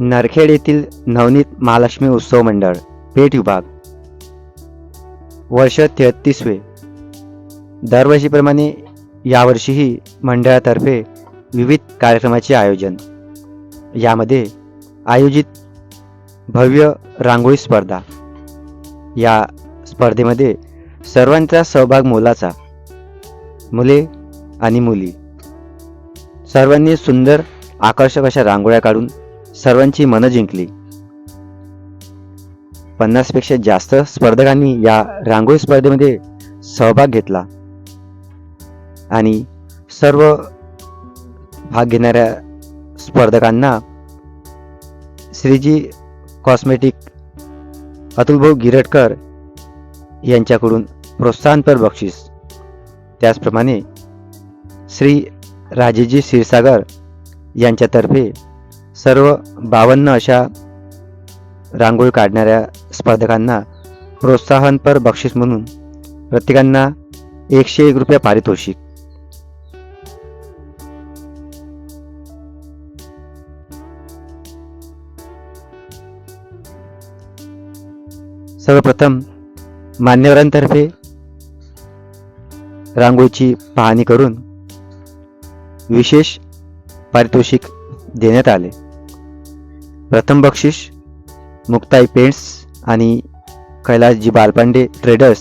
नरखेड येथील नवनीत महालक्ष्मी उत्सव मंडळ पेठ विभाग. वर्ष तेहत्तीसवे दरवर्षीप्रमाणे यावर्षीही मंडळातर्फे विविध कार्यक्रमाचे आयोजन. यामध्ये आयोजित भव्य रांगोळी स्पर्धा. या स्पर्धेमध्ये सर्वांचा सहभाग मोलाचा. मुले आणि मुली. सर्वांनी सुंदर आकर्षक अशा रांगोळ्या काढून सर्वांची मनं जिंकली. पन्नासपेक्षा जास्त स्पर्धकांनी या रांगोळी स्पर्धेमध्ये सहभाग घेतला. आणि सर्व भाग घेणाऱ्या स्पर्धकांना श्रीजी कॉस्मेटिक अतुलभाऊ गिरटकर यांच्याकडून प्रोत्साहनपर बक्षीस. त्याचप्रमाणे श्री राजेजी क्षीरसागर यांच्यातर्फे सर्व बावन्न अशा रांगोळी काढणाऱ्या स्पर्धकांना प्रोत्साहनपर बक्षीस म्हणून प्रत्येकांना एकशे एक रुपये पारितोषिक. सर्वप्रथम मान्यवरांतर्फे रांगोळीची पाहणी करून विशेष पारितोषिक देण्यात आले. प्रथम बक्षीस मुक्ताई पेंट्स आणि कैलासजी बालपांडे ट्रेडर्स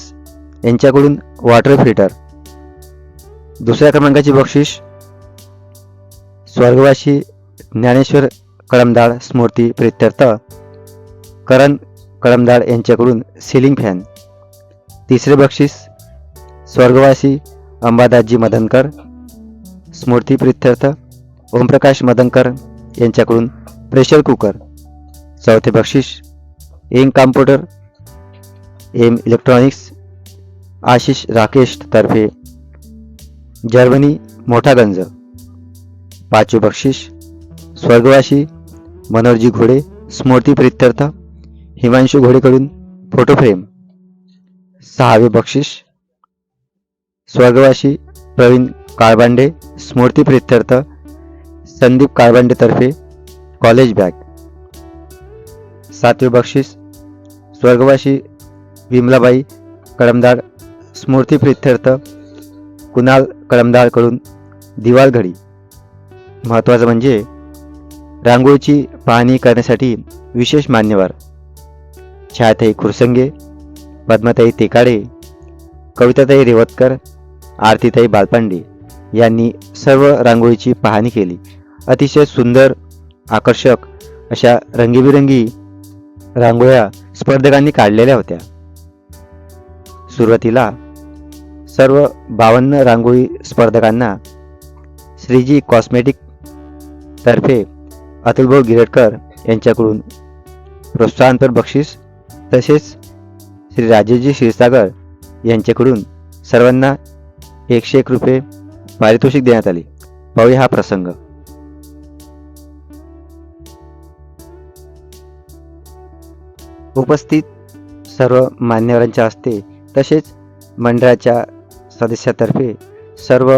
यांच्याकडून वॉटर फिल्टर दुसऱ्या क्रमांकाचे बक्षीस स्वर्गवासी ज्ञानेश्वर कळमदाळ स्मृती प्रित्यर्थ करण कळमदाळ यांच्याकडून सिलिंग फॅन तिसरे बक्षीस स्वर्गवासी अंबादासजी मदनकर स्मृती प्रित्यर्थ ओमप्रकाश मदनकर यांच्याकडून प्रेशर कुकर चौथे बक्षीस M computer M electronics Ashish Rakesh तर्फे जर्मनी मोठागंज पाचवे बक्षीस स्वर्गवासी मनोहरजी घोडे स्मृती प्रित्यर्थ हिमांशू घोडेकडून फोटो फ्रेम सहावे बक्षीस स्वर्गवासी प्रवीण काळबांडे स्मृती प्रित्यर्थ संदीप काळबांडेतर्फे कॉलेज बॅग. सातवे बक्षीस स्वर्गवासी विमलाबाई कळमदार स्मृती प्रित्यर्थ कुणाल कळमदारकडून दिवाळघडी महत्त्वाचं म्हणजे रांगोळीची पाहणी करण्यासाठी विशेष मान्यवर. छायाताई खुरसंगे पद्माताई तेकाडे कविताताई रेवतकर आरतीताई बालपांडे यांनी सर्व रांगोळीची पाहणी केली. अतिशय सुंदर आकर्षक अशा रंगीबिरंगी रांगोळ्या स्पर्धकांनी काढलेल्या होत्या. सुरुवातीला सर्व बावन्न रांगोळी स्पर्धकांना श्रीजी कॉस्मेटिक तर्फे अतुलभाऊ गिरडकर यांच्याकडून प्रोत्साहनपर बक्षीस तसेच श्री राजेशजी क्षीरसागर यांच्याकडून सर्वांना एकशे एक रुपये पारितोषिक देण्यात आले. पाहूया हा प्रसंग. उपस्थित सर्व मान्यवरांच्या हस्ते तसेच मंडळाच्या सदस्यातर्फे सर्व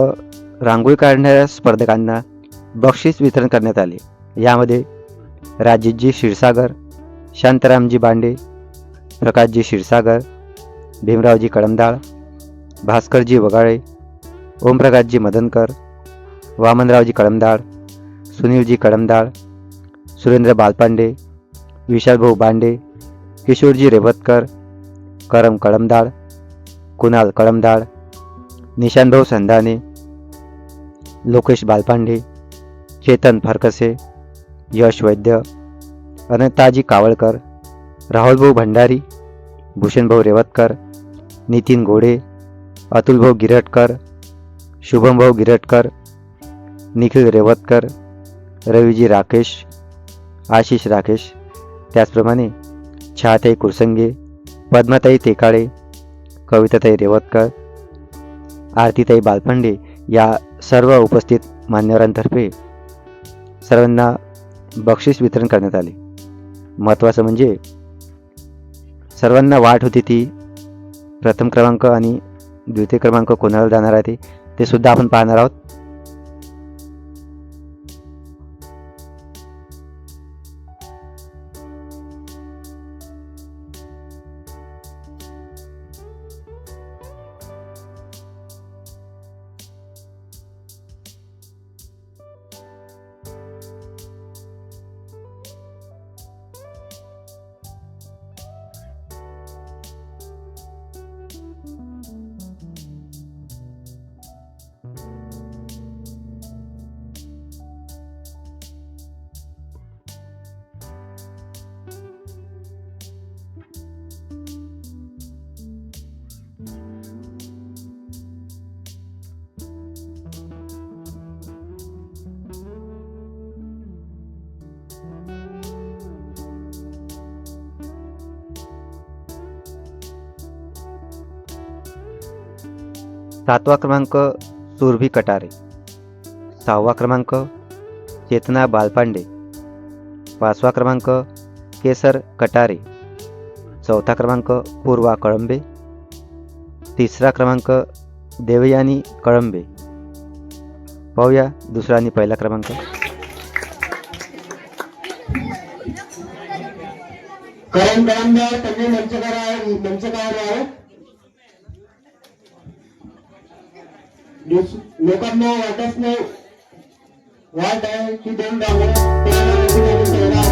रांगोळी काढणाऱ्या स्पर्धकांना बक्षीस वितरण करण्यात आले. यामध्ये राजेशजी क्षीरसागर शांतारामजी बांडे प्रकाशजी क्षीरसागर भीमरावजी कळमदाळ भास्करजी वगाळे ओमप्रकाशजी मदनकर वामनरावजी कळमदाळ सुनीलजी कळमदाळ सुरेंद्र बालपांडे विशालभाऊ बांडे किशोरजी रेवतकर करम कळमदाळ कुणाल कळमदाळ निशानभाऊ संधाने लोकेश बालपांडे चेतन फरकसे यश वैद्य अनंताजी कावळकर राहुलभाऊ भंडारी भूषणभाऊ रेवतकर नितीन घोडे अतुलभाऊ गिरटकर शुभमभाऊ गिरटकर निखिल रेवतकर रवीजी राकेश आशिष राकेश. त्याचप्रमाणे छाताई कुरसंगे पद्माताई तेकाळे कविताताई रेवतकर आरतीताई बालपांडे या सर्व उपस्थित मान्यवरांतर्फे सर्वांना बक्षीस वितरण करण्यात आले. महत्त्वाचं म्हणजे सर्वांना वाट होती ती प्रथम क्रमांक आणि द्वितीय क्रमांक कोणाला जाणार आहे ते सुद्धा आपण पाहणार आहोत. सातवा क्रमांक सुरभी कटारे. सहावा क्रमांक चेतना बालपांडे. पाचवा क्रमांक केसर कटारे. चौथा क्रमांक पूर्वा कळंबे. तिसरा क्रमांक देवयानी कळंबे. पाहूया दुसरा आणि पहिला क्रमांक. कारण मंचकार मंचकार लोकांना वाटत नाही. वाट आहे की दोन दाखवा